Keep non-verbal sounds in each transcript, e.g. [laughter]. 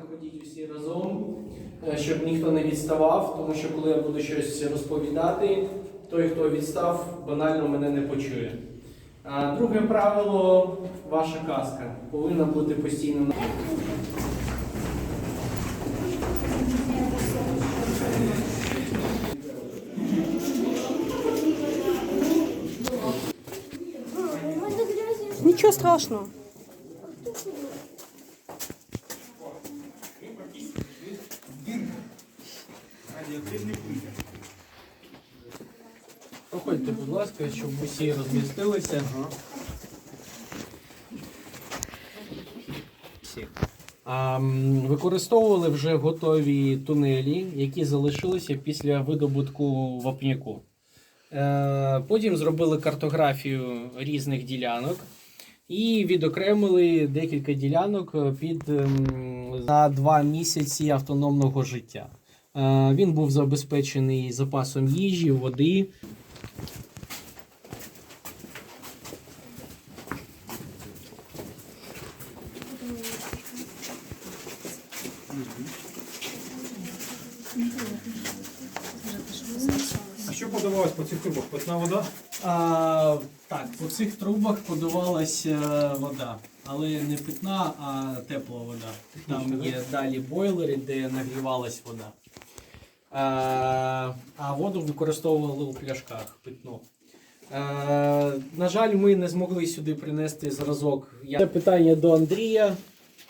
Ходіть усі разом, е, щоб ніхто не відставав, тому що коли я буду щось розповідати, той, хто відстав, банально мене не почує. Друге правило ваша казка повинна бути постійно на. Нічого страшного. Проходьте, будь ласка, щоб усі розмістилися. А, використовували вже готові тунелі, які залишилися після видобутку вапняку. Е, потім зробили картографію різних ділянок і відокремили декілька ділянок під ем, за два місяці автономного життя. Е, він був забезпечений запасом їжі, води. А що подавалось по цих трубах? Питна вода? А, так, по цих трубах подавалася вода, але не питна, а тепла вода. Там є далі бойлери, де нагрівалась вода. А, а воду використовували у пляшках питну. А, на жаль, ми не змогли сюди принести зразок. Це питання до Андрія.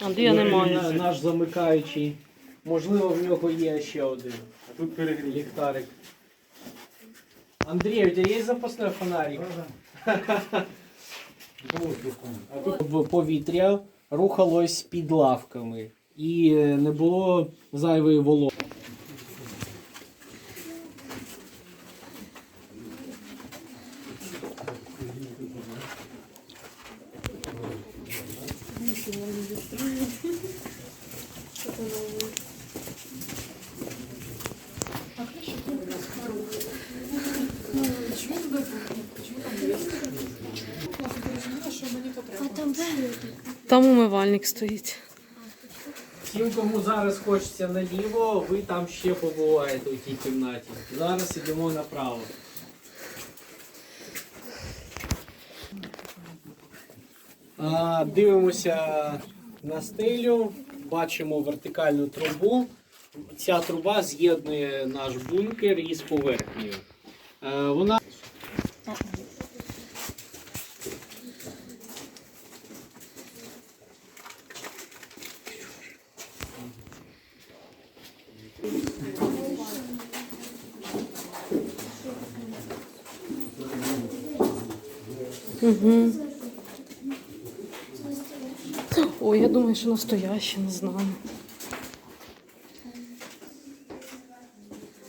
Андрія на- немає. Наш замикаючий. Можливо, в нього є ще один А тут перегрів. ліхтарик. Андрій, у тебе є запасний фонарик? В повітря рухалось під лавками і е, не було зайвої вологи. Там умивальник стоїть. Всім, кому зараз хочеться наліво, ви там ще побуваєте у тій кімнаті. Зараз ідемо направо. А, дивимося на стелю, бачимо вертикальну трубу. Ця труба з'єднує наш бункер із поверхнею. Е, Вона Угу. Ой, я думаю, що настояще, не знаю.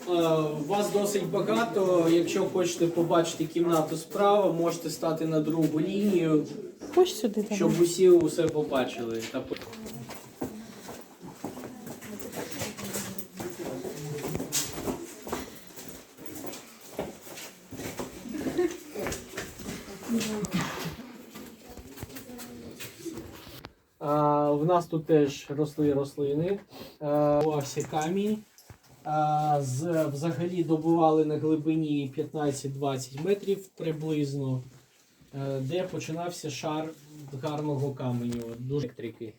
У Вас досить багато. Якщо хочете побачити кімнату справа, можете стати на другу лінію, Хоч сюди щоб усі усе побачили. А, в нас тут теж росли рослини. Ось камінь. З, взагалі добували на глибині 15-20 метрів приблизно, е, де починався шар гарного каменю, дуже електрики.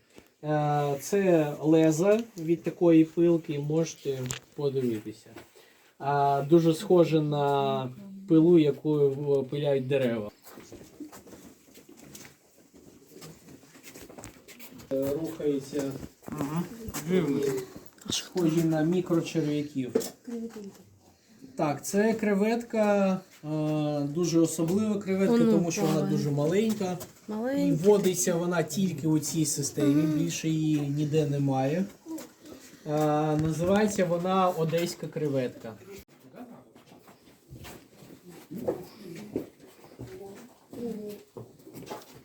Е, Це леза від такої пилки, можете подивитися. Дуже схоже на пилу, якою пиляють дерева. Е, Рухається схожі на мікрочерв'яків. Так, це креветка, е, дуже особлива креветка, Воно тому що вона плаває. дуже маленька. І Маленький. водиться вона тільки у цій системі, більше її ніде немає. Е, називається вона Одеська креветка.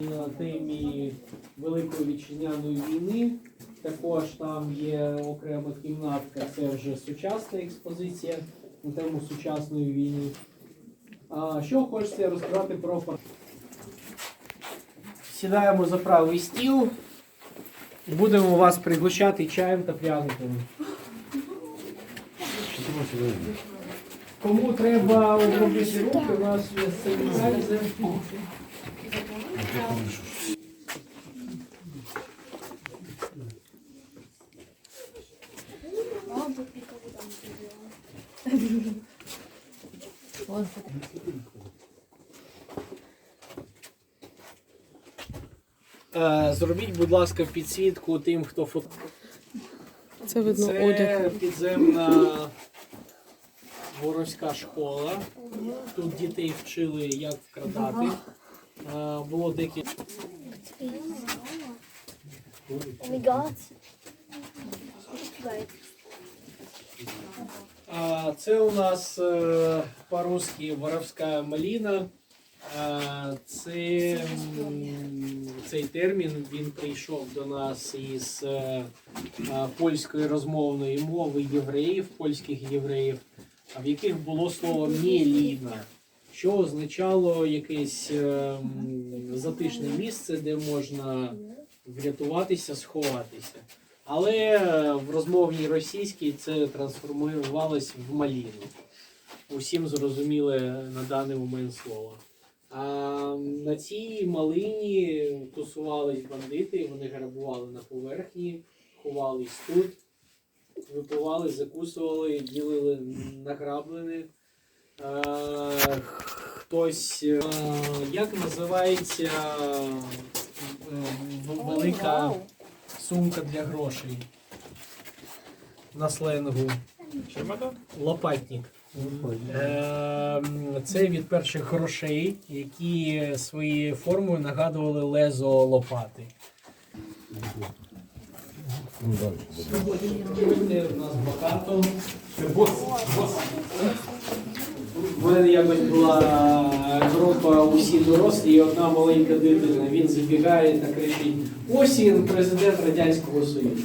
На темі Великої вітчизняної війни. Також там є окрема кімнатка, це вже сучасна експозиція на тему сучасної війни. А, що хочеться розказати про Сідаємо за правий стіл. Будемо вас пригощати чаєм та пряниками. Кому треба обробити руки, у нас є санітайзер. Е, Зробіть, будь ласка, підсвітку тим, хто фото. Це видно Це одяг. підземна воровська школа. Тут дітей вчили, як вкрадати. Е, Було декілька. Oh my god. Right. А, Це у нас е, по-русски воровська маліна. Це, цей термін він прийшов до нас із е, польської розмовної мови євреїв, польських євреїв, в яких було слово мєліна, що означало якесь е, затишне місце, де можна врятуватися, сховатися. Але е, в розмовній російській це трансформувалось в маліну. Усім зрозуміле на даний момент слово. А на цій малині тусувались бандити, вони грабували на поверхні, ховались тут, випивали, закусували, ділили награблене. Е, Хтось, е, як називається е, велика сумка для грошей на сленгу. Лопатник. Це від перших грошей, які своєю формою нагадували лезо лопати. Сьогодні у нас багато. У мене якось була група усі дорослі і одна маленька дитина. Він забігає та кричить: Ось він, президент Радянського Союзу.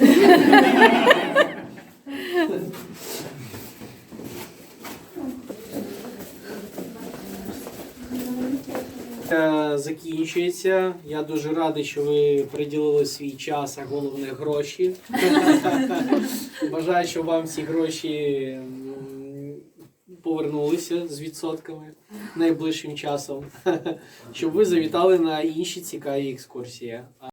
Е, Закінчується. Я дуже радий, що ви приділили свій час, а головне гроші. [laughs] Бажаю, щоб вам ці гроші повернулися з відсотками найближчим часом, [laughs] щоб ви завітали на інші цікаві екскурсії.